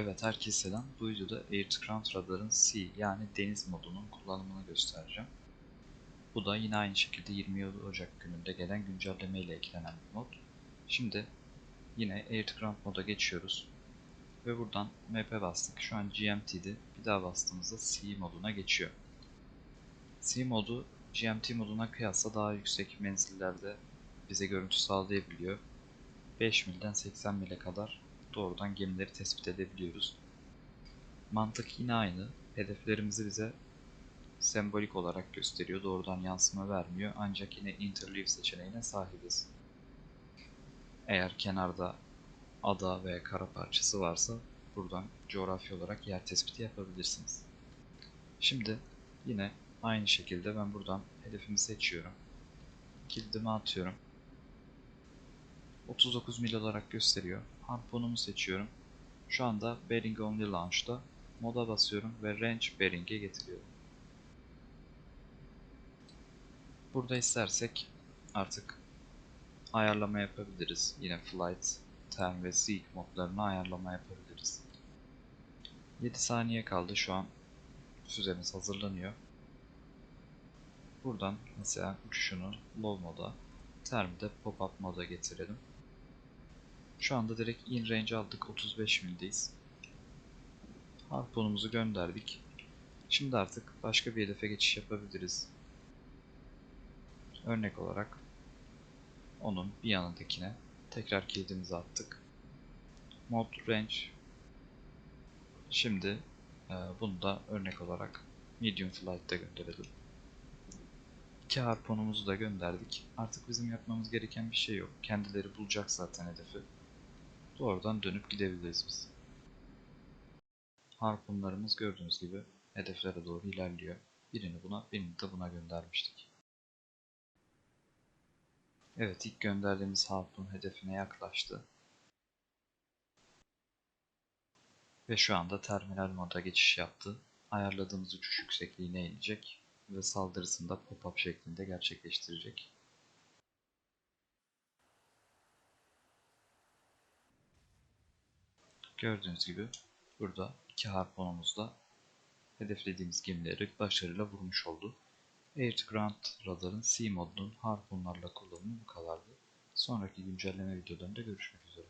Evet herkese selam. Bu videoda Air to Ground Radar'ın C yani deniz modunun kullanımını göstereceğim. Bu da yine aynı şekilde 27 Ocak gününde gelen güncelleme ile eklenen bir mod. Şimdi yine Air to Ground moda geçiyoruz. Ve buradan map'e bastık. Şu an GMT'de bir daha bastığımızda C moduna geçiyor. C modu GMT moduna kıyasla daha yüksek menzillerde bize görüntü sağlayabiliyor. 5 milden 80 mile kadar doğrudan gemileri tespit edebiliyoruz. Mantık yine aynı. Hedeflerimizi bize sembolik olarak gösteriyor. Doğrudan yansıma vermiyor. Ancak yine interleave seçeneğine sahibiz. Eğer kenarda ada veya kara parçası varsa buradan coğrafi olarak yer tespiti yapabilirsiniz. Şimdi yine aynı şekilde ben buradan hedefimi seçiyorum. Kilidimi atıyorum. 39 mil olarak gösteriyor. Harponumu seçiyorum. Şu anda Bearing Only Launch'ta. Moda basıyorum ve Range Bearing'e getiriyorum. Burada istersek artık ayarlama yapabiliriz. Yine Flight, Term ve Seek modlarını ayarlama yapabiliriz. 7 saniye kaldı şu an füzemiz hazırlanıyor. Buradan mesela uçuşunu low moda, term'i de pop-up moda getirelim. Şu anda direkt in range aldık. 35 mildeyiz. Harpunumuzu gönderdik. Şimdi artık başka bir hedefe geçiş yapabiliriz. Örnek olarak onun bir yanındakine tekrar kilidimizi attık. Mod range Şimdi e, bunu da örnek olarak medium flight'ta gönderelim. İki harponumuzu da gönderdik. Artık bizim yapmamız gereken bir şey yok. Kendileri bulacak zaten hedefi. Doğrudan dönüp gidebiliriz biz. Harpunlarımız gördüğünüz gibi hedeflere doğru ilerliyor. Birini buna, birini de buna göndermiştik. Evet, ilk gönderdiğimiz harpun hedefine yaklaştı. Ve şu anda terminal moda geçiş yaptı. Ayarladığımız uçuş yüksekliğine inecek ve saldırısını da pop-up şeklinde gerçekleştirecek. Gördüğünüz gibi burada iki harponumuzla hedeflediğimiz gemileri başarıyla vurmuş oldu. Air Ground radarın C modunun harpunlarla kullanımı bu kadardı. Sonraki güncelleme videolarında görüşmek üzere.